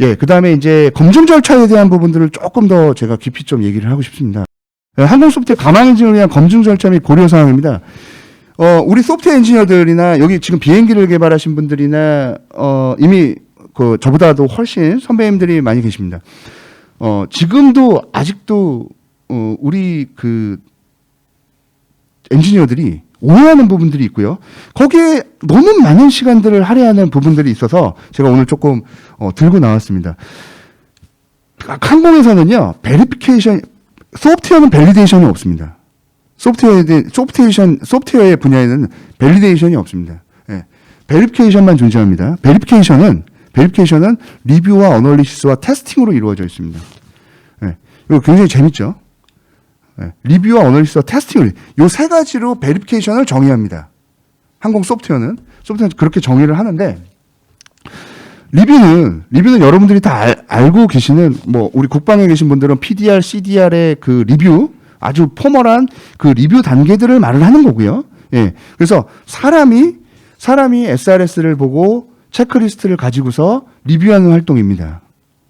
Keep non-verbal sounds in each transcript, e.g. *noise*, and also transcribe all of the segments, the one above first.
예, 그 다음에 이제 검증 절차에 대한 부분들을 조금 더 제가 깊이 좀 얘기를 하고 싶습니다. 예, 항공 소프트웨어 가망 엔진을 위한 검증 절차 및 고려 사항입니다. 어, 우리 소프트웨어 엔지니어들이나 여기 지금 비행기를 개발하신 분들이나 어, 이미 그 저보다도 훨씬 선배님들이 많이 계십니다. 어, 지금도 아직도 어, 우리 그 엔지니어들이 오해하는 부분들이 있고요. 거기에 너무 많은 시간들을 할애하는 부분들이 있어서 제가 오늘 조금 어, 들고 나왔습니다. 항공에서는요, 베리피케이션, 소프트웨어는 밸리데이션이 없습니다. 소프트웨어에 대해, 소프트웨이션, 소프트웨어의 분야에는 밸리데이션이 없습니다. 예. 베리피케이션만 존재합니다. 베리피케이션은, 베리피케이션은 리뷰와 어널리시스와 테스팅으로 이루어져 있습니다. 예. 이거 굉장히 재밌죠? 예. 리뷰와 어널리시스와 테스팅을, 요 세 가지로 베리피케이션을 정의합니다. 항공 소프트웨어는, 소프트웨어는 그렇게 정의를 하는데, 리뷰는 리뷰는 여러분들이 다 알, 알고 계시는 뭐 우리 국방에 계신 분들은 PDR, CDR의 그 리뷰 아주 포멀한 그 리뷰 단계들을 말을 하는 거고요. 예. 그래서 사람이 사람이 SRS를 보고 체크리스트를 가지고서 리뷰하는 활동입니다.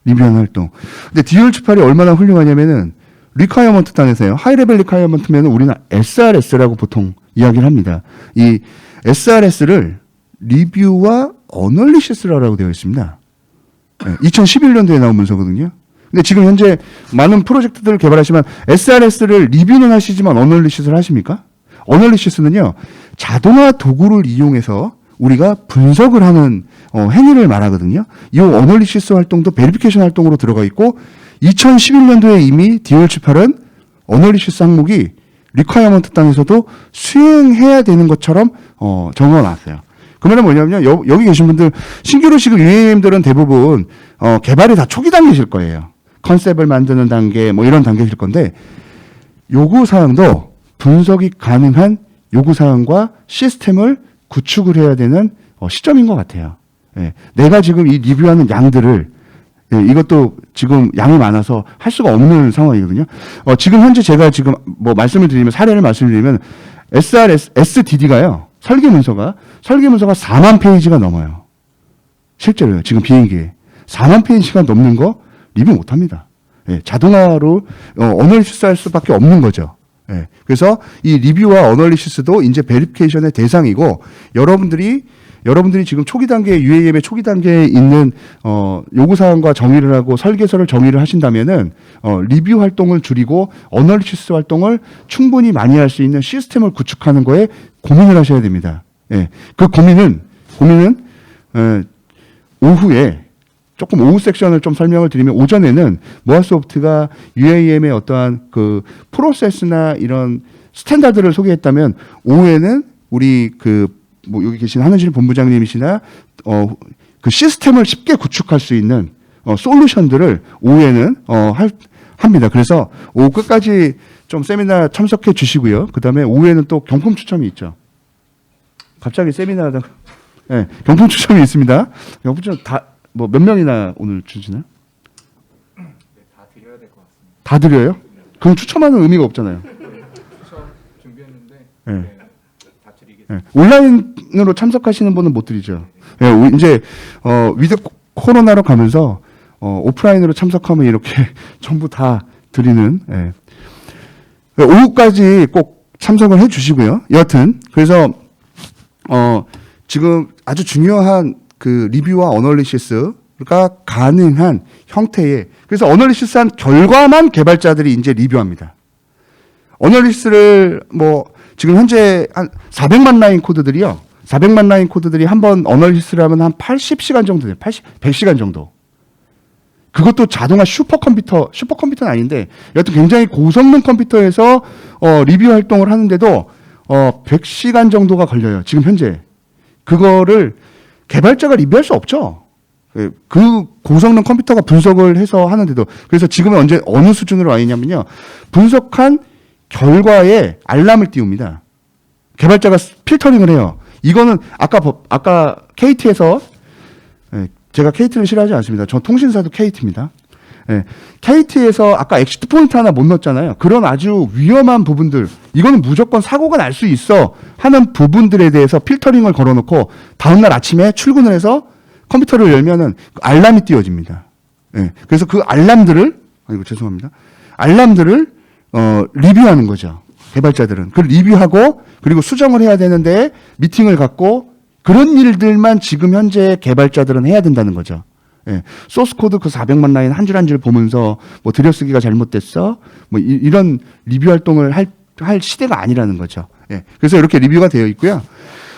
리뷰하는 활동. 근데 디얼18이 얼마나 훌륭하냐면은 리콰이어먼트 단에서요. 하이레벨 리콰이어먼트면 우리는 SRS라고 보통 이야기를 합니다. 이 SRS를 리뷰와 어널리시스라고 되어 있습니다. 2011년도에 나온 문서거든요. 근데 지금 현재 많은 프로젝트들을 개발하시면 SRS를 리뷰는 하시지만 어널리시스를 하십니까? 어널리시스는요, 자동화 도구를 이용해서 우리가 분석을 하는 어, 행위를 말하거든요. 이 어널리시스 활동도 베리피케이션 활동으로 들어가 있고 2011년도에 이미 디올치8은 어널리시스 항목이 리콰이어먼트 땅에서도 수행해야 되는 것처럼 어, 적어 놨어요. 그 말은 뭐냐면요. 여, 여기 계신 분들 신규로 지금 UAM들은 대부분 어, 개발이 다 초기 단계실 거예요. 컨셉을 만드는 단계 뭐 이런 단계실 건데 요구 사항도 분석이 가능한 요구 사항과 시스템을 구축을 해야 되는 어, 시점인 것 같아요. 예. 내가 지금 이 리뷰하는 양들을 예, 이것도 지금 양이 많아서 할 수가 없는 상황이거든요. 어, 지금 현재 제가 지금 뭐 말씀을 드리면 사례를 말씀드리면 SRS, SDD가요. 설계 문서가 설계 문서가 4만 페이지가 넘어요. 실제로요. 지금 비행기에 4만 페이지가 넘는 거 리뷰 못 합니다. 예, 자동화로 어, 어널리시스 할 수밖에 없는 거죠. 예, 그래서 이 리뷰와 어널리시스도 이제 베리피케이션의 대상이고 여러분들이 여러분들이 지금 초기 단계 UAM의 초기 단계에 있는 어, 요구 사항과 정의를 하고 설계서를 정의를 하신다면은 어, 리뷰 활동을 줄이고 어널리시스 활동을 충분히 많이 할 수 있는 시스템을 구축하는 거에 고민을 하셔야 됩니다. 예, 그 고민은 고민은 어, 오후에 조금 오후 섹션을 좀 설명을 드리면 오전에는 모아소프트가 UAM의 어떠한 그 프로세스나 이런 스탠다드를 소개했다면 오후에는 우리 그 뭐 여기 계신 한은실 본부장님이시나 어 그 시스템을 쉽게 구축할 수 있는 어 솔루션들을 오후에는 어 할, 합니다. 그래서 오후 끝까지 좀 세미나 참석해 주시고요. 그 다음에 오후에는 또 경품 추첨이 있죠. 갑자기 세미나 하다가 예, 경품 추첨이 있습니다. 경품 추첨 다뭐 몇 명이나 오늘 주시나요? 다 드려야 될 것 같습니다. 다 드려요? 그럼 추첨하는 의미가 없잖아요. 추첨 준비했는데 예. 네. 예, 온라인으로 참석하시는 분은 못 드리죠. 예, 우- 이제 어, 위드 코- 코로나로 가면서 어, 오프라인으로 참석하면 이렇게 *laughs* 전부 다 드리는 예. 예, 오후까지 꼭 참석을 해주시고요. 여하튼 그래서 어, 지금 아주 중요한 그 리뷰와 어널리시스가 가능한 형태의 그래서 어널리시스한 결과만 개발자들이 이제 리뷰합니다. 어널리스를 뭐 지금 현재 한 400만 라인 코드들이요. 400만 라인 코드들이 한번 어널리스를 하면 한 80시간 정도 돼요. 80, 100시간 정도. 그것도 자동화 슈퍼컴퓨터, 슈퍼컴퓨터는 아닌데 여튼 굉장히 고성능 컴퓨터에서 어, 리뷰 활동을 하는데도 어, 100시간 정도가 걸려요. 지금 현재. 그거를 개발자가 리뷰할 수 없죠. 예, 그 고성능 컴퓨터가 분석을 해서 하는데도 그래서 지금은 언제 어느 수준으로 와 있냐면요. 분석한 결과에 알람을 띄웁니다. 개발자가 스- 필터링을 해요. 이거는 아까 법- 아까 KT에서 예, 제가 KT를 싫어하지 않습니다. 저 통신사도 KT입니다. 예, KT에서 아까 엑시트 포인트 하나 못 넣었잖아요. 그런 아주 위험한 부분들, 이거는 무조건 사고가 날 수 있어 하는 부분들에 대해서 필터링을 걸어놓고 다음날 아침에 출근을 해서 컴퓨터를 열면은 알람이 띄워집니다. 예. 그래서 그 알람들을 아이고 죄송합니다. 알람들을 어, 리뷰하는 거죠. 개발자들은 그 리뷰하고 그리고 수정을 해야 되는데 미팅을 갖고 그런 일들만 지금 현재 개발자들은 해야 된다는 거죠. 예. 소스 코드 그 400만 라인 한 줄 한 줄 보면서 뭐 들여쓰기가 잘못됐어. 뭐 이, 런 리뷰 활동을 할, 할 시대가 아니라는 거죠. 예. 그래서 이렇게 리뷰가 되어 있고요.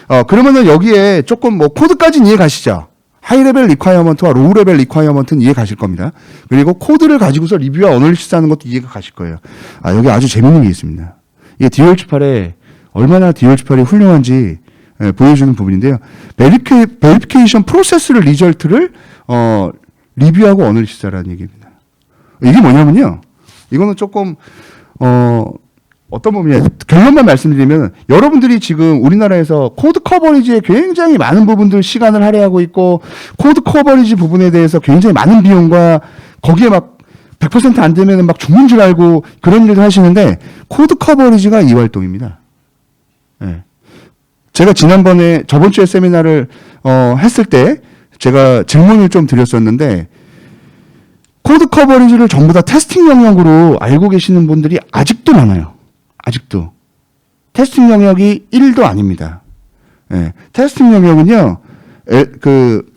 어, 그러면은 여기에 조금 뭐 코드까지는 이해 가시죠? 하이 레벨 리콰이어먼트와 로우 레벨 리콰이어먼트는 이해 가실 겁니다. 그리고 코드를 가지고서 리뷰와 어널리시스 하는 것도 이해가 가실 거예요. 아, 여기 아주 재밌는 게 있습니다. 이게 디올치8에 얼마나 디올치8이 훌륭한지 예, 보여주는 부분인데요. 베리케, 베리피케 이션 프로세스를 리절트를 어, 리뷰하고 어널리시스라는 얘기입니다. 이게 뭐냐면요. 이거는 조금 어, 어떤 부분이냐 결론만 말씀드리면 여러분들이 지금 우리나라에서 코드 커버리지에 굉장히 많은 부분들 시간을 할애하고 있고 코드 커버리지 부분에 대해서 굉장히 많은 비용과 거기에 막 100%안 되면 막 죽는 줄 알고 그런 일을 하시는데 코드 커버리지가 이 활동입니다. 예. 제가 지난번에 저번 주에 세미나를 어, 했을 때 제가 질문을 좀 드렸었는데 코드 커버리지를 전부 다 테스팅 영역으로 알고 계시는 분들이 아직도 많아요. 아직도. 테스팅 영역이 1도 아닙니다. 예. 테스팅 영역은요, 에, 그,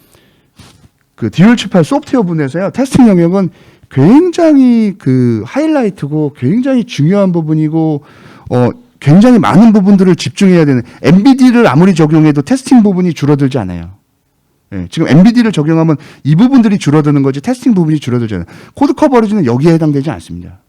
그 디올치8 소프트웨어 분에서요, 테스팅 영역은 굉장히 그 하이라이트고 굉장히 중요한 부분이고, 어, 굉장히 많은 부분들을 집중해야 되는, MBD를 아무리 적용해도 테스팅 부분이 줄어들지 않아요. 예, 지금 MBD를 적용하면 이 부분들이 줄어드는 거지 테스팅 부분이 줄어들잖아요. 코드 커버리지는 여기에 해당되지 않습니다.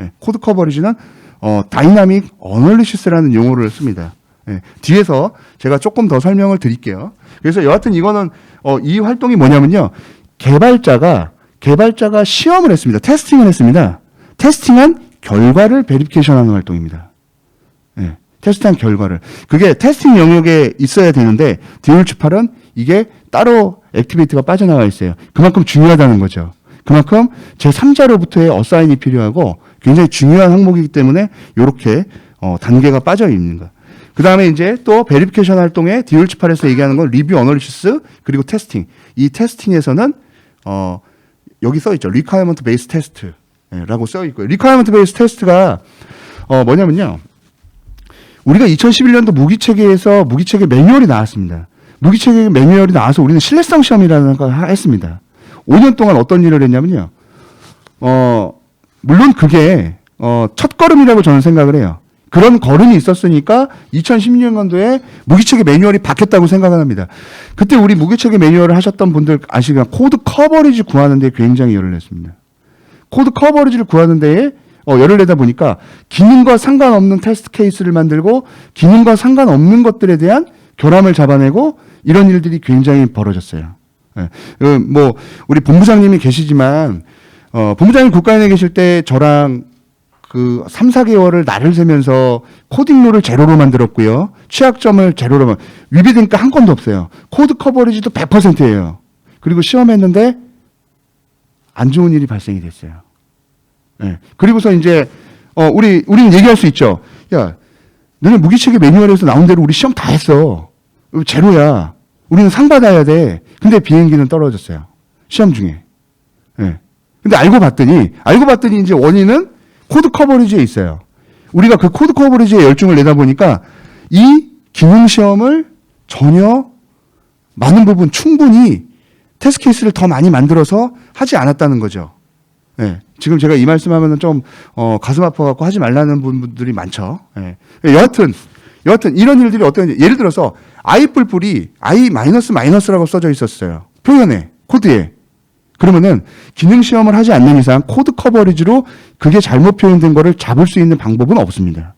예, 코드 커버리지는 어, 다이나믹 어널리시스라는 용어를 씁니다. 예, 뒤에서 제가 조금 더 설명을 드릴게요. 그래서 여하튼 이거는 어, 이 활동이 뭐냐면요. 개발자가 개발자가 시험을 했습니다. 테스팅을 했습니다. 테스팅한 결과를 베리피케이션하는 활동입니다. 예, 테스트한 결과를 그게 테스팅 영역에 있어야 되는데 디올치8은 이게 따로 액티비티가 빠져나가 있어요. 그만큼 중요하다는 거죠. 그만큼 제 3자로부터의 어사인이 필요하고 굉장히 중요한 항목이기 때문에 이렇게 어, 단계가 빠져 있는 거. 그 다음에 이제 또 베리피케이션 활동에 디올치8에서 얘기하는 건 리뷰 어널리시스 그리고 테스팅. 이 테스팅에서는 어, 여기 써 있죠. 리콰이어먼트 베이스 테스트라고 써 있고요. 리콰이어먼트 베이스 테스트가 어, 뭐냐면요. 우리가 2011년도 무기 체계에서 무기 체계 매뉴얼이 나왔습니다. 무기 체계 매뉴얼이 나와서 우리는 신뢰성 시험이라는 걸 하- 했습니다. 5년 동안 어떤 일을 했냐면요. 어, 물론 그게 어, 첫 걸음이라고 저는 생각을 해요. 그런 걸음이 있었으니까 2016년도에 무기체계 매뉴얼이 바뀌었다고 생각을 합니다. 그때 우리 무기체계 매뉴얼을 하셨던 분들 아시겠 코드 커버리지 구하는 데 굉장히 열을 냈습니다. 코드 커버리지를 구하는 데에 어, 열을 내다 보니까 기능과 상관없는 테스트 케이스를 만들고 기능과 상관없는 것들에 대한 결함을 잡아내고 이런 일들이 굉장히 벌어졌어요. 예. 그, 뭐 우리 본부장님이 계시지만 어, 본부장님 국가인에 계실 때 저랑 그 3, 4개월을 날을 새면서 코딩룰을 제로로 만들었고요. 취약점을 제로로 만게한 건도 없어요. 코드 커버리지도 100%예요. 그리고 시험했는데 안 좋은 일이 발생이 됐어요. 예. 그리고서 이제 어 우리 우리는 얘기할 수 있죠. 야, 너네 무기체계 매뉴얼에서 나온 대로 우리 시험 다 했어. 제로야. 우리는 상 받아야 돼. 근데 비행기는 떨어졌어요. 시험 중에. 예. 근데 알고 봤더니 알고 봤더니 이제 원인은 코드 커버리지에 있어요. 우리가 그 코드 커버리지에 열중을 내다 보니까 이 기능 시험을 전혀 많은 부분 충분히 테스트 케이스를 더 많이 만들어서 하지 않았다는 거죠. 예. 지금 제가 이 말씀하면은 좀, 어, 가슴 아파갖고 하지 말라는 분들이 많죠. 예. 여하튼, 여하튼 이런 일들이 어떤, 예를 들어서 i 뿔뿔이 i 마이너스 마이너스라고 써져 있었어요. 표현에, 코드에. 그러면은 기능 시험을 하지 않는 이상 코드 커버리지로 그게 잘못 표현된 거를 잡을 수 있는 방법은 없습니다.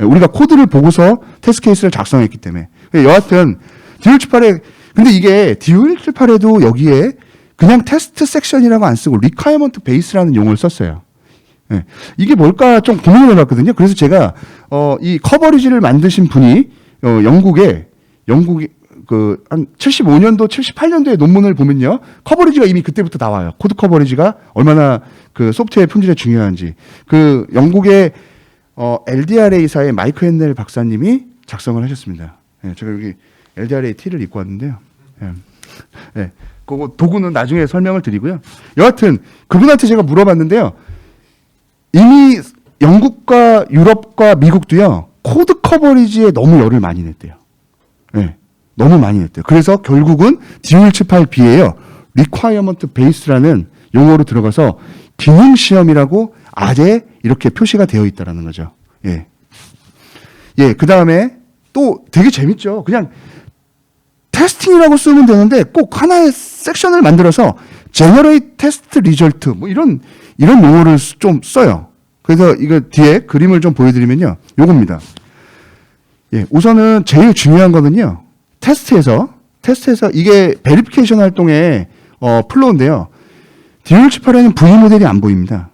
예, 우리가 코드를 보고서 테스트 케이스를 작성했기 때문에. 예, 여하튼, 디올치8에, 근데 이게 디올치8에도 여기에 그냥 테스트 섹션이라고 안 쓰고 리콰이어먼트 베이스라는 용어를 썼어요. 예, 이게 뭘까 좀 고민을 해봤거든요. 그래서 제가, 어, 이 커버리지를 만드신 분이, 어, 영국에, 영국에, 그, 한 75년도, 78년도의 논문을 보면요. 커버리지가 이미 그때부터 나와요. 코드 커버리지가 얼마나 그 소프트웨어 품질에 중요한지. 그 영국의 어, LDRA사의 마이크 헨넬 박사님이 작성을 하셨습니다. 예, 제가 여기 LDRA T를 입고 왔는데요. 예. 예. 그거 도구는 나중에 설명을 드리고요. 여하튼 그분한테 제가 물어봤는데요. 이미 영국과 유럽과 미국도요 코드 커버리지에 너무 열을 많이 냈대요. 네, 너무 많이 냈대요. 그래서 결국은 D178B예요. Requirement Based라는 용어로 들어가서 기능 시험이라고 아래 이렇게 표시가 되어 있다라는 거죠. 예. 예, 그 다음에 또 되게 재밌죠. 그냥 테스팅이라고 쓰면 되는데 꼭 하나의 섹션을 만들어서 Generate Test Result 뭐 이런 이런 용어를 쓰- 좀 써요. 그래서 이거 뒤에 그림을 좀 보여드리면요, 요겁니다. 예, 우선은 제일 중요한 거는요, 테스트에서 테스트에서 이게 베리피케이션 활동의 어, 플로우인데요. D178에는 V 모델이 안 보입니다.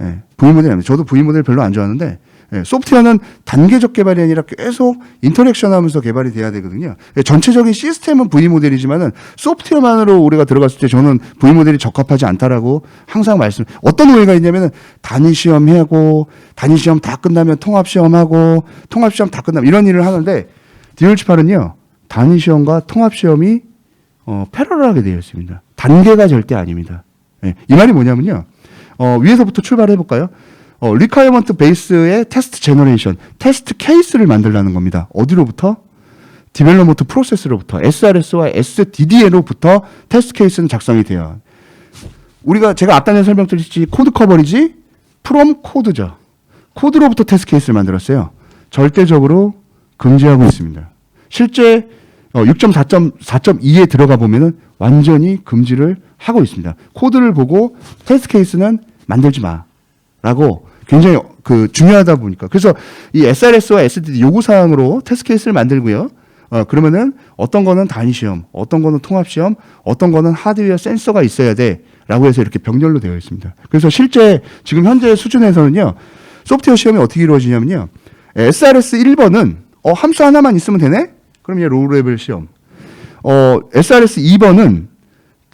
예, V 모델이 안 보여요. 저도 V 모델 별로 안 좋아하는데 예, 소프트웨어는 단계적 개발이 아니라 계속 인터랙션 하면서 개발이 돼야 되거든요. 예, 전체적인 시스템은 V 모델이지만은 소프트웨어만으로 우리가 들어갔을 때 저는 V 모델이 적합하지 않다라고 항상 말씀. 어떤 오해가 있냐면은 단위 시험 하고 단위 시험 다 끝나면 통합 시험 하고 통합 시험 다 끝나면 이런 일을 하는데 디올치팔은요 단위 시험과 통합 시험이 어, 패러럴하게 되어 있습니다. 단계가 절대 아닙니다. 예, 이 말이 뭐냐면요. 어, 위에서부터 출발해 볼까요? 어, 리카이어먼트 베이스의 테스트 제너레이션, 테스트 케이스를 만들라는 겁니다. 어디로부터? 디벨로먼트 프로세스로부터 SRS와 SDD에로부터 테스트 케이스는 작성이 돼요. 우리가 제가 앞단에 설명드렸듯이 코드 커버리지 프롬 코드죠. 코드로부터 테스트 케이스를 만들었어요. 절대적으로 금지하고 있습니다. 실제 어, 6.4.4.2에 들어가 보면은 완전히 금지를 하고 있습니다. 코드를 보고 테스트 케이스는 만들지 마라고 굉장히 그 중요하다 보니까 그래서 이 SRS와 SDD 요구 사항으로 테스트 케이스를 만들고요. 어 그러면은 어떤 거는 단위 시험, 어떤 거는 통합 시험, 어떤 거는 하드웨어 센서가 있어야 돼라고 해서 이렇게 병렬로 되어 있습니다. 그래서 실제 지금 현재 수준에서는요. 소프트웨어 시험이 어떻게 이루어지냐면요. SRS 1번은 어 함수 하나만 있으면 되네? 그럼 얘 로우 레벨 시험. 어 SRS 2번은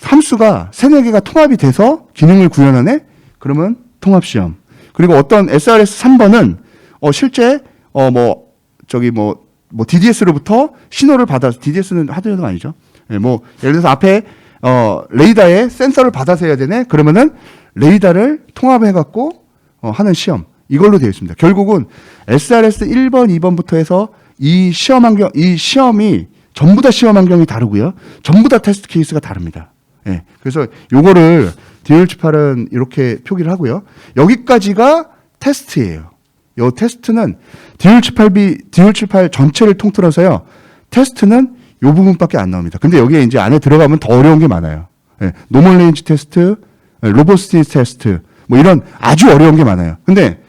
함수가 세네 개가 통합이 돼서 기능을 구현하네? 그러면 통합 시험. 그리고 어떤 SRS 3번은 어 실제 어 뭐 저기 뭐뭐 DDS로부터 신호를 받아서 DDS는 하드웨어가 아니죠. 예, 뭐 예를 들어서 앞에 어 레이더에 센서를 받아서 해야 되네. 그러면은 레이더를 통합해 갖고 어 하는 시험. 이걸로 되어 있습니다. 결국은 SRS 1번, 2번부터 해서 이 시험 환경 이 시험이 전부 다 시험 환경이 다르고요. 전부 다 테스트 케이스가 다릅니다. 예. 그래서 요거를 D178은 이렇게 표기를 하고요. 여기까지가 테스트예요. 요 테스트는 D178B, D178 전체를 통틀어서요. 테스트는 요 부분밖에 안 나옵니다. 근데 여기에 이제 안에 들어가면 더 어려운 게 많아요. 예. 노멀 레인지 테스트, 예, 로보스티스 테스트, 뭐 이런 아주 어려운 게 많아요. 근데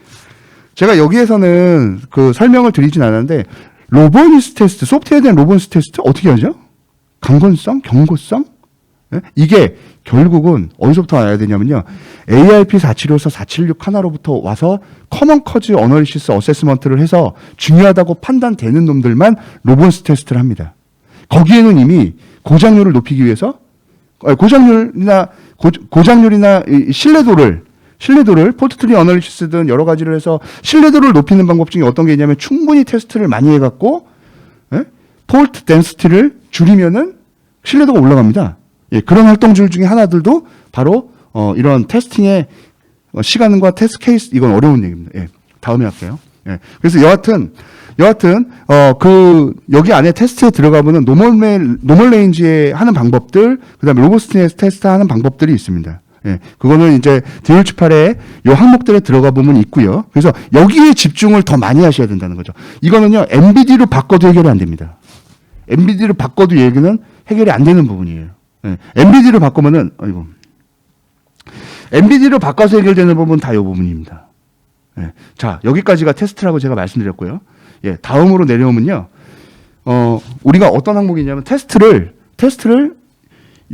제가 여기에서는 그 설명을 드리진 않았는데 로보니스 테스트, 소프트웨어에 대한 로보니스 테스트 어떻게 하죠? 강건성, 경고성? 예? 이게 결국은 어디서부터 와야 되냐면요. ARP 475서 476 하나로부터 와서 커먼 커즈 어널리시스 어세스먼트를 해서 중요하다고 판단되는 놈들만 로보니스 테스트를 합니다. 거기에는 이미 고장률을 높이기 위해서 어, 고장률이나 고, 고장률이나 이 신뢰도를 신뢰도를 폴트트리 어널리시스든 여러 가지를 해서 신뢰도를 높이는 방법 중에 어떤 게 있냐면 충분히 테스트를 많이 해갖고 예? 폴트 덴스티를 줄이면은 신뢰도가 올라갑니다. 예, 그런 활동줄 중에 하나들도 바로 어, 이런 테스팅의 어, 시간과 테스트 케이스 이건 어려운 얘기입니다. 예, 다음에 할게요. 예, 그래서 여하튼 여하튼 어 그 여기 안에 테스트에 들어가보면 노멀 노멀 레인지에 하는 방법들 그다음에 로보스티네스 테스트 하는 방법들이 있습니다. 예, 그거는 이제 디올치팔의 요 항목들에 들어가 보면 있고요. 그래서 여기에 집중을 더 많이 하셔야 된다는 거죠. 이거는요 MBD로 바꿔도 해결이 안 됩니다. MBD로 바꿔도 얘기는 해결이 안 되는 부분이에요. 예, MBD로 바꾸면은 아이고 MBD로 바꿔서 해결되는 부분은 다이 부분입니다. 예, 자 여기까지가 테스트라고 제가 말씀드렸고요. 예, 다음으로 내려오면요. 어, 우리가 어떤 항목이냐면 테스트를 테스트를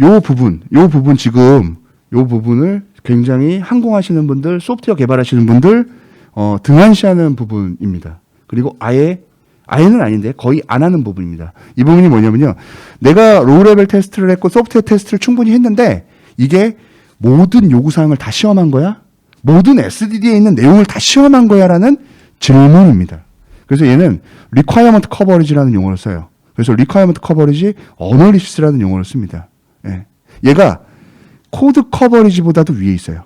요 부분, 요 부분 지금 요 부분을 굉장히 항공하시는 분들, 소프트웨어 개발하시는 분들 어, 등한시하는 부분입니다. 그리고 아예 아예는 아닌데 거의 안 하는 부분입니다. 이 부분이 뭐냐면요. 내가 로우 레벨 테스트를 했고 소프트웨어 테스트를 충분히 했는데 이게 모든 요구 사항을 다 시험한 거야? 모든 SDD에 있는 내용을 다 시험한 거야라는 질문입니다. 그래서 얘는 requirement coverage라는 용어를 써요. 그래서 requirement coverage analysis라는 용어를 씁니다. 예. 얘가 코드 커버리지보다도 위에 있어요.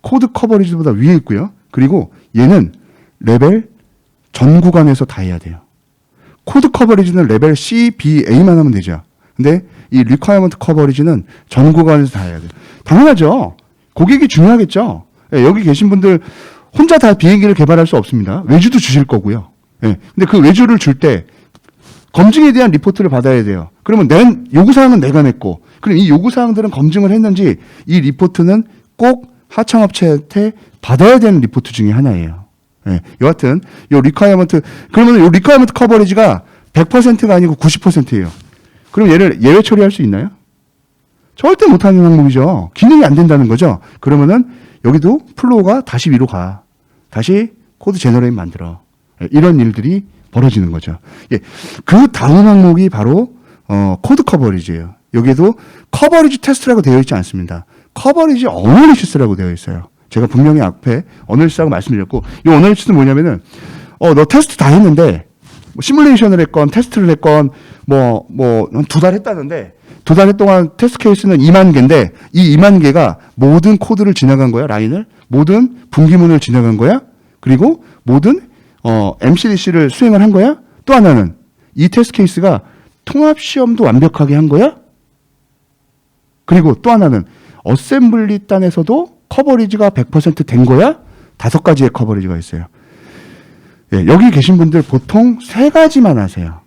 코드 커버리지보다 위에 있고요. 그리고 얘는 레벨 전 구간에서 다 해야 돼요. 코드 커버리지는 레벨 C, B, A만 하면 되죠. 근데 이 리ኳ어먼트 커버리지는 전 구간에서 다 해야 돼요. 당연하죠. 고객이 중요하겠죠. 예, 여기 계신 분들 혼자 다 비행기를 개발할 수 없습니다. 외주도 주실 거고요. 예, 근데 그 외주를 줄 때 검증에 대한 리포트를 받아야 돼요. 그러면 낸 요구사항은 내가 냈고, 그럼 이 요구사항들은 검증을 했는지 이 리포트는 꼭 하청업체한테 받아야 되는 리포트 중에 하나예요. 예, 여하튼 요 리ኳ어먼트 그러면 요 리ኳ어먼트 커버리지가 100%가 아니고 90%예요. 그럼 얘를 예외 처리할 수 있나요? 절대 못하는 항목이죠. 기능이 안 된다는 거죠. 그러면은 여기도 플로우가 다시 위로 가. 다시 코드 제너레이트 만들어. 예, 이런 일들이 벌어지는 거죠. 예, 그 다음 항목이 바로 어, 코드 커버리지예요. 여기에도 커버리지 테스트라고 되어 있지 않습니다. 커버리지 어널리시스라고 되어 있어요. 제가 분명히 앞에 어널리시스라고 말씀드렸고 이 어널리시스는 뭐냐면은 어, 너 테스트 다 했는데 뭐 시뮬레이션을 했건 테스트를 했건 뭐 뭐 두 달 했다는데 두 달 동안 테스트 케이스는 2만 개인데 이 2만 개가 모든 코드를 지나간 거야 라인을 모든 분기문을 지나간 거야 그리고 모든 어, MCDC를 수행을 한 거야 또 하나는 이 테스트 케이스가 통합 시험도 완벽하게 한 거야 그리고 또 하나는 어셈블리 단에서도 커버리지가 100%된 거야 다섯 가지의 커버리지가 있어요. 예, 여기 계신 분들 보통 세 가지만 하세요.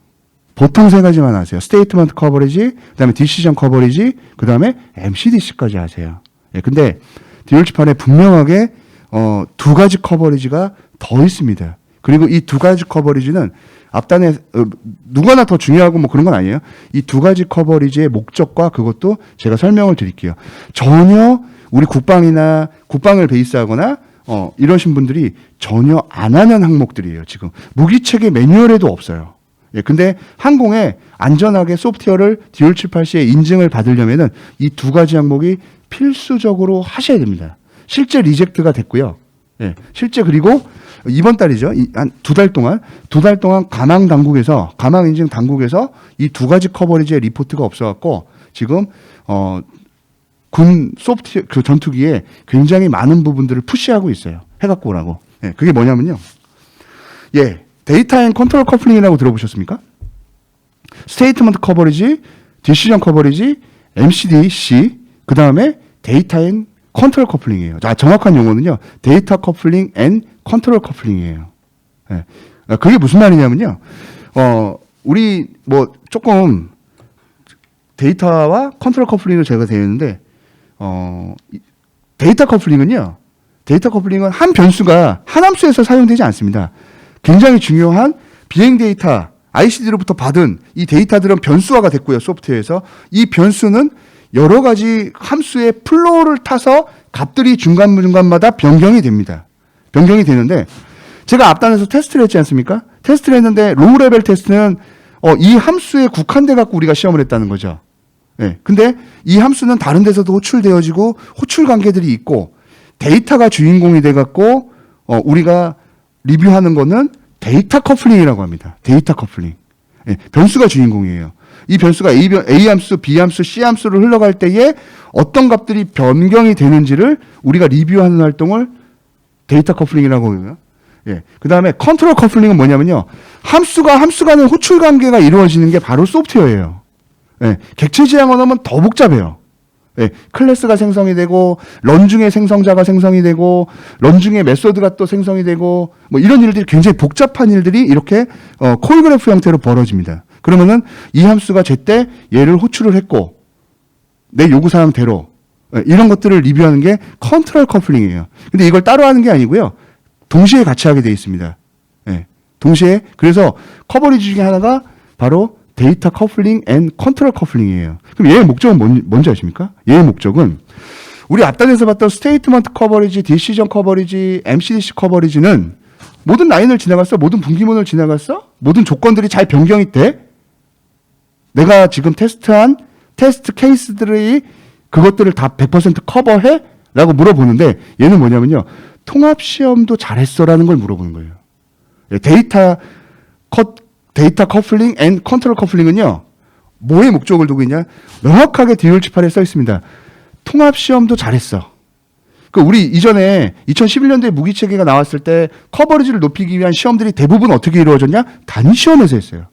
보통 세 가지만 하세요. 스테이트먼트 커버리지, 그 다음에 디시전 커버리지, 그 다음에 MCDC까지 하세요. 예, 근데 디올치판에 분명하게 어, 두 가지 커버리지가 더 있습니다. 그리고 이 두 가지 커버리지는 앞단에 어, 누가나 더 중요하고 뭐 그런 건 아니에요. 이 두 가지 커버리지의 목적과 그것도 제가 설명을 드릴게요. 전혀 우리 국방이나 국방을 베이스하거나 어, 이러신 분들이 전혀 안 하는 항목들이에요. 지금 무기 체계 매뉴얼에도 없어요. 예, 근데 항공에 안전하게 소프트웨어를 DOL784에 인증을 받으려면은 이 두 가지 항목이 필수적으로 하셔야 됩니다. 실제 리젝트가 됐고요. 예, 실제 그리고 이번 달이죠. 한 두 달 동안 두 달 동안 가망 당국에서 가망 인증 당국에서 이 두 가지 커버리지의 리포트가 없어갖고 지금 어, 군 소프트 그 전투기에 굉장히 많은 부분들을 푸시하고 있어요. 해갖고 오라고. 예, 그게 뭐냐면요. 예, 데이터 앤 컨트롤 커플링이라고 들어보셨습니까? 스테이트먼트 커버리지, 디시전 커버리지, MCDC, 그 다음에 데이터 앤 컨트롤 커플링이에요. 자, 정확한 용어는요. 데이터 커플링 앤 컨트롤 커플링이에요. 예. 아, 그게 무슨 말이냐면요. 어, 우리 뭐 조금 데이터와 컨트롤 커플링을 제가 되어 있는데 어, 이- 데이터 커플링은요. 데이터 커플링은 한 변수가 한 함수에서 사용되지 않습니다. 굉장히 중요한 비행 데이터 ICD로부터 받은 이 데이터들은 변수화가 됐고요. 소프트웨어에서 이 변수는 여러 가지 함수의 플로우를 타서 값들이 중간중간마다 변경이 됩니다. 변경이 되는데 제가 앞단에서 테스트를 했지 않습니까? 테스트를 했는데 로우 레벨 테스트는 어, 이 함수에 국한돼 갖고 우리가 시험을 했다는 거죠. 예. 근데 이 함수는 다른 데서도 호출되어지고 호출 관계들이 있고 데이터가 주인공이 돼 갖고 어, 우리가 리뷰하는 거는 데이터 커플링이라고 합니다. 데이터 커플링. 예. 변수가 주인공이에요. 이 변수가 A, 함수, B 함수, C 함수를 흘러갈 때에 어떤 값들이 변경이 되는지를 우리가 리뷰하는 활동을 데이터 커플링이라고 해요. 예. 그 다음에 컨트롤 커플링은 뭐냐면요. 함수가 함수 간의 호출 관계가 이루어지는 게 바로 소프트웨어예요. 예. 객체 지향 언어면 더 복잡해요. 예. 클래스가 생성이 되고, 런 중에 생성자가 생성이 되고, 런 중에 메소드가 또 생성이 되고, 뭐 이런 일들이 굉장히 복잡한 일들이 이렇게 어, 콜그래프 형태로 벌어집니다. 그러면은 이 함수가 제때 얘를 호출을 했고, 내 요구 사항대로 예, 이런 것들을 리뷰하는 게 컨트롤 커플링이에요. 근데 이걸 따로 하는 게 아니고요. 동시에 같이 하게 돼 있습니다. 예, 동시에 그래서 커버리지 중에 하나가 바로 데이터 커플링 앤 컨트롤 커플링이에요. 그럼 얘의 목적은 뭔, 뭔지 아십니까? 얘의 목적은 우리 앞단에서 봤던 스테이트먼트 커버리지, 디시전 커버리지, MCDC 커버리지는 모든 라인을 지나갔어? 모든 분기문을 지나갔어? 모든 조건들이 잘 변경이 돼? 내가 지금 테스트한 테스트 케이스들이 그것들을 다 100% 커버해? 라고 물어보는데 얘는 뭐냐면요. 통합 시험도 잘했어라는 걸 물어보는 거예요. 예, 데이터 컷 데이터 커플링 앤 컨트롤 커플링은요. 뭐의 목적을 두고 있냐? 명확하게 DH8에 써 있습니다. 통합 시험도 잘했어. 그 우리 이전에 2011년도에 무기 체계가 나왔을 때 커버리지를 높이기 위한 시험들이 대부분 어떻게 이루어졌냐? 단위 시험에서 했어요.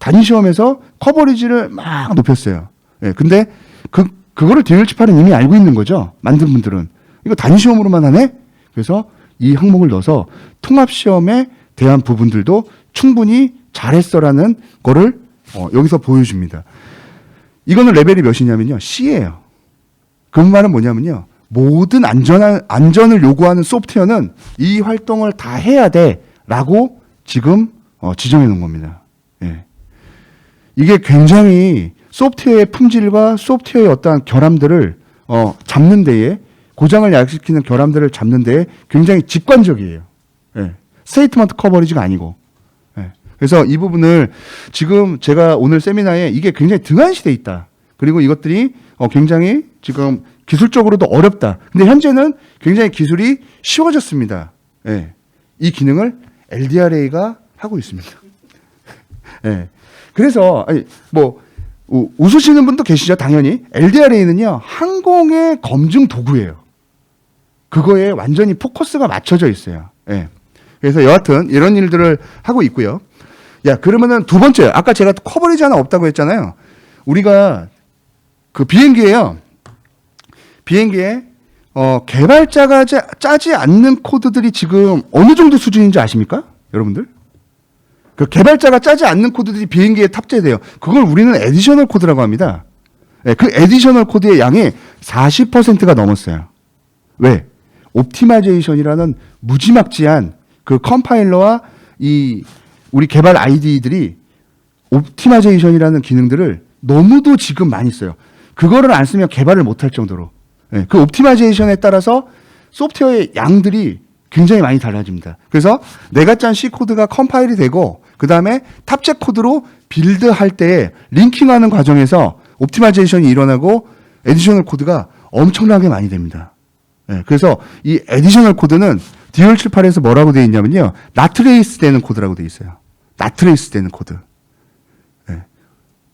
단위 시험에서 커버리지를 막 높였어요. 예. 근데 그 그거를 DH8은 이미 알고 있는 거죠. 만든 분들은 이거 단위 시험으로만 하네. 그래서 이 항목을 넣어서 통합 시험에 대한 부분들도 충분히 잘했어라는 거를 어, 여기서 보여줍니다. 이거는 레벨이 몇이냐면요. C예요. 그 말은 뭐냐면요. 모든 안전한, 안전을 요구하는 소프트웨어는 이 활동을 다 해야 돼. 라고 지금 어, 지정해 놓은 겁니다. 예. 이게 굉장히 소프트웨어의 품질과 소프트웨어의 어떠한 결함들을 어, 잡는 데에 고장을 야기시키는 결함들을 잡는 데에 굉장히 직관적이에요. 예. 스테이트먼트 커버리지가 아니고. 예. 그래서 이 부분을 지금 제가 오늘 세미나에 이게 굉장히 등한시돼 있다. 그리고 이것들이 어, 굉장히 지금 기술적으로도 어렵다. 근데 현재는 굉장히 기술이 쉬워졌습니다. 예. 이 기능을 LDRA가 하고 있습니다. *laughs* 예. 그래서 아니 뭐 우- 웃으시는 분도 계시죠, 당연히. LDRA는요 항공의 검증 도구예요. 그거에 완전히 포커스가 맞춰져 있어요. 예. 그래서 여하튼 이런 일들을 하고 있고요. 야 그러면은 두 번째 아까 제가 커버리지 하나 없다고 했잖아요. 우리가 그 비행기에요. 비행기에 어, 개발자가 짜, 짜지 않는 코드들이 지금 어느 정도 수준인지 아십니까? 여러분들? 그 개발자가 짜지 않는 코드들이 비행기에 탑재돼요. 그걸 우리는 에디셔널 코드라고 합니다. 예, 그 에디셔널 코드의 양이 40%가 넘었어요. 왜? 옵티마이제이션이라는 무지막지한 그 컴파일러와 이 우리 개발 아이디들이 옵티마이제이션이라는 기능들을 너무도 지금 많이 써요. 그거를 안 쓰면 개발을 못할 정도로. 예, 그 옵티마이제이션에 따라서 소프트웨어의 양들이 굉장히 많이 달라집니다. 그래서 내가 짠 C 코드가 컴파일이 되고 그 다음에 탑재 코드로 빌드 할 때 링킹하는 과정에서 옵티마이제이션이 일어나고 에디셔널 코드가 엄청나게 많이 됩니다. 예, 그래서 이 에디셔널 코드는 DL78에서 뭐라고 되어 있냐면요. 나트레이스 되는 코드라고 되어 있어요. 나트레이스 되는 코드. 예.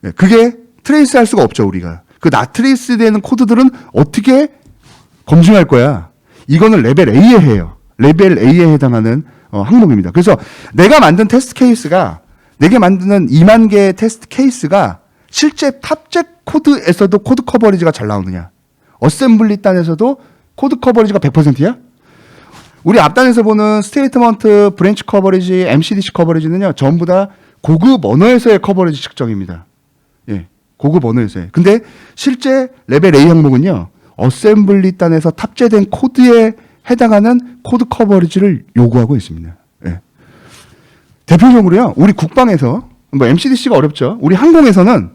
예, 그게 트레이스 할 수가 없죠, 우리가. 그 나트레이스 되는 코드들은 어떻게 검증할 거야? 이거는 레벨 A에 해요. 레벨 A에 해당하는 어, 항목입니다. 그래서 내가 만든 테스트 케이스가 내게 만드는 2만 개의 테스트 케이스가 실제 탑재 코드에서도 코드 커버리지가 잘 나오느냐? 어셈블리 단에서도 코드 커버리지가 100%야? 우리 앞단에서 보는 스테이트먼트, 브랜치 커버리지, MCDC 커버리지는요, 전부 다 고급 언어에서의 커버리지 측정입니다. 예, 고급 언어에서의. 근데 실제 레벨 A 항목은요, 어셈블리 단에서 탑재된 코드에 해당하는 코드 커버리지를 요구하고 있습니다. 예. 대표적으로요, 우리 국방에서, 뭐 MCDC가 어렵죠. 우리 항공에서는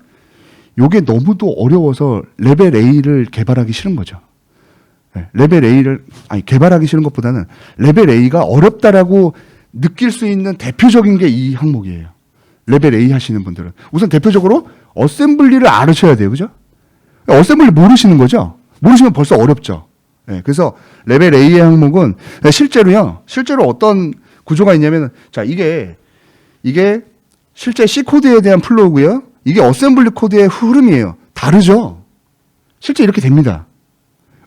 요게 너무도 어려워서 레벨 A를 개발하기 싫은 거죠. 예, 레벨 A를 아니 개발하기 싫은 것보다는 레벨 A가 어렵다라고 느낄 수 있는 대표적인 게 이 항목이에요. 레벨 A 하시는 분들은 우선 대표적으로 어셈블리를 알으셔야 돼요, 그죠? 어셈블리 모르시는 거죠? 모르시면 벌써 어렵죠. 예, 그래서 레벨 A의 항목은 실제로요, 실제로 어떤 구조가 있냐면, 자 이게 이게 실제 C 코드에 대한 플로우고요, 이게 어셈블리 코드의 흐름이에요. 다르죠? 실제 이렇게 됩니다.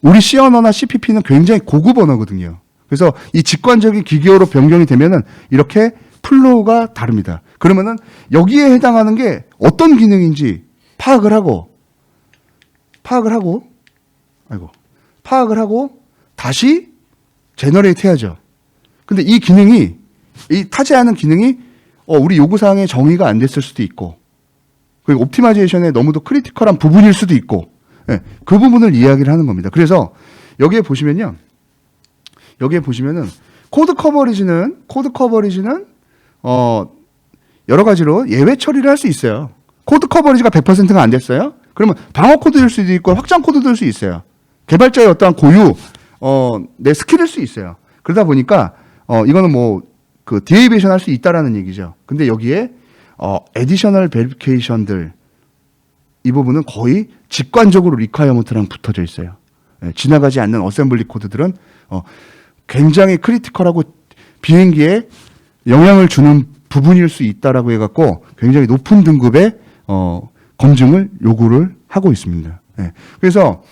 우리 C 언어나 CPP는 굉장히 고급 언어거든요. 그래서 이 직관적인 기계어로 변경이 되면은 이렇게 플로우가 다릅니다. 그러면은 여기에 해당하는 게 어떤 기능인지 파악을 하고 파악을 하고 아이고 파악을 하고 다시 제너레이트 해야죠. 근데 이 기능이 이 타제하는 기능이 어, 우리 요구 사항에 정의가 안 됐을 수도 있고 그리고 옵티마이제이션에 너무도 크리티컬한 부분일 수도 있고 예, 그 부분을 이야기를 하는 겁니다. 그래서 여기에 보시면요. 여기에 보시면은 코드 커버리지는 코드 커버리지는 어 여러 가지로 예외 처리를 할 수 있어요. 코드 커버리지가 100%가 안 됐어요. 그러면 방어 코드일 수도 있고 확장 코드일 수 있어요. 개발자의 어떠한 고유 어 내 스킬일 수 있어요. 그러다 보니까 어 이거는 뭐 그 디에이베이션 할 수 있다라는 얘기죠. 근데 여기에 어 에디셔널 베리피케이션들 이 부분은 거의 직관적으로 리콰이어먼트랑 붙어져 있어요. 예, 지나가지 않는 어셈블리 코드들은 어, 굉장히 크리티컬하고 비행기에 영향을 주는 부분일 수 있다라고 해갖고 굉장히 높은 등급의 어, 검증을 요구를 하고 있습니다. 예. 그래서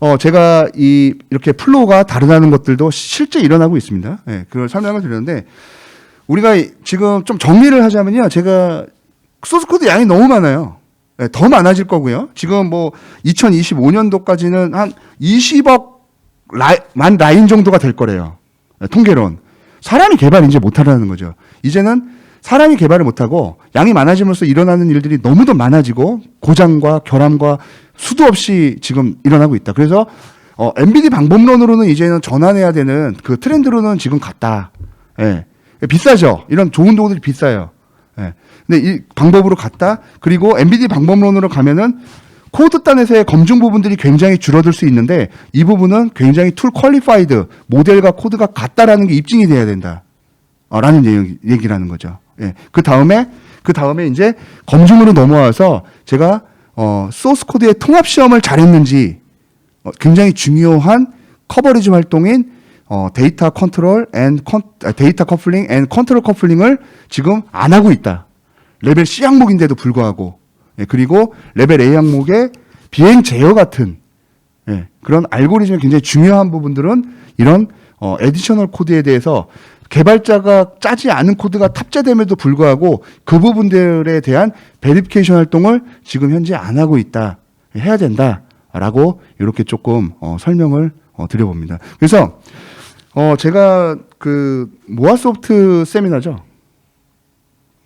어 제가 이 이렇게 플로우가 다르다는 것들도 실제 일어나고 있습니다. 예. 그걸 설명을 드렸는데 우리가 이- 지금 좀 정리를 하자면요. 제가 소스 코드 양이 너무 많아요. 예, 더 많아질 거고요. 지금 뭐 2025년도까지는 한 20억 라이, 만 라인 정도가 될 거래요. 예, 통계론. 사람이 개발 이제 못하라는 거죠. 이제는 사람이 개발을 못하고 양이 많아짐으로써 일어나는 일들이 너무도 많아지고 고장과 결함과 수도 없이 지금 일어나고 있다. 그래서 어, MBD 방법론으로는 이제는 전환해야 되는 그 트렌드로는 지금 갔다. 예. 비싸죠. 이런 좋은 도구들이 비싸요. 예. 근데 이 방법으로 갔다. 그리고 MBD 방법론으로 가면은 코드 단에서의 검증 부분들이 굉장히 줄어들 수 있는데 이 부분은 굉장히 툴 퀄리파이드 모델과 코드가 같다라는 게 입증이 돼야 된다. 어, 라는 얘기, 얘기라는 거죠. 예. 그 다음에, 그 다음에 이제 검증으로 넘어와서 제가, 어, 소스 코드의 통합 시험을 잘했는지, 어, 굉장히 중요한 커버리지 활동인, 어, 데이터 컨트롤 앤 컨, 아, 데이터 커플링 앤 컨트롤 커플링을 지금 안 하고 있다. 레벨 C 항목인데도 불구하고, 예, 그리고 레벨 A 항목의 비행 제어 같은, 예, 그런 알고리즘의 굉장히 중요한 부분들은 이런 어, 에디셔널 코드에 대해서 개발자가 짜지 않은 코드가 탑재됨에도 불구하고 그 부분들에 대한 베리피케이션 활동을 지금 현재 안 하고 있다. 해야 된다라고 이렇게 조금 어, 설명을 어, 드려봅니다. 그래서 어, 제가 그 모아소프트 세미나죠.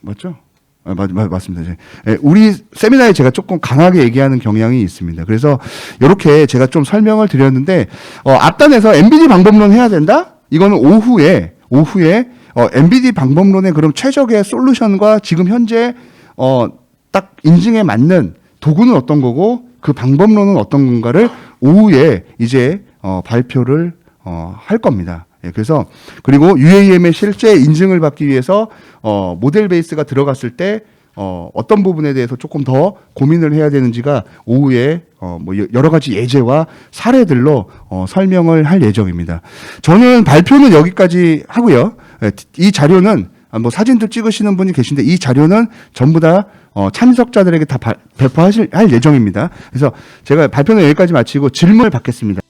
맞죠? 아, 맞, 맞, 맞습니다. 예, 우리 세미나에 제가 조금 강하게 얘기하는 경향이 있습니다. 그래서 이렇게 제가 좀 설명을 드렸는데 어, 앞단에서 MBD 방법론 해야 된다? 이거는 오후에 오후에 어, MBD 방법론의 그럼 최적의 솔루션과 지금 현재 어, 딱 인증에 맞는 도구는 어떤 거고 그 방법론은 어떤 건가를 오후에 이제 어, 발표를 어, 할 겁니다. 예, 그래서 그리고 UAM의 실제 인증을 받기 위해서 어, 모델 베이스가 들어갔을 때 어, 어떤 부분에 대해서 조금 더 고민을 해야 되는지가 오후에 어, 뭐 여- 여러 가지 예제와 사례들로 어, 설명을 할 예정입니다. 저는 발표는 여기까지 하고요. 예, 이 자료는 아, 뭐 사진도 찍으시는 분이 계신데 이 자료는 전부 다 어, 참석자들에게 다 발- 배포하실 할 예정입니다. 그래서 제가 발표는 여기까지 마치고 질문을 받겠습니다.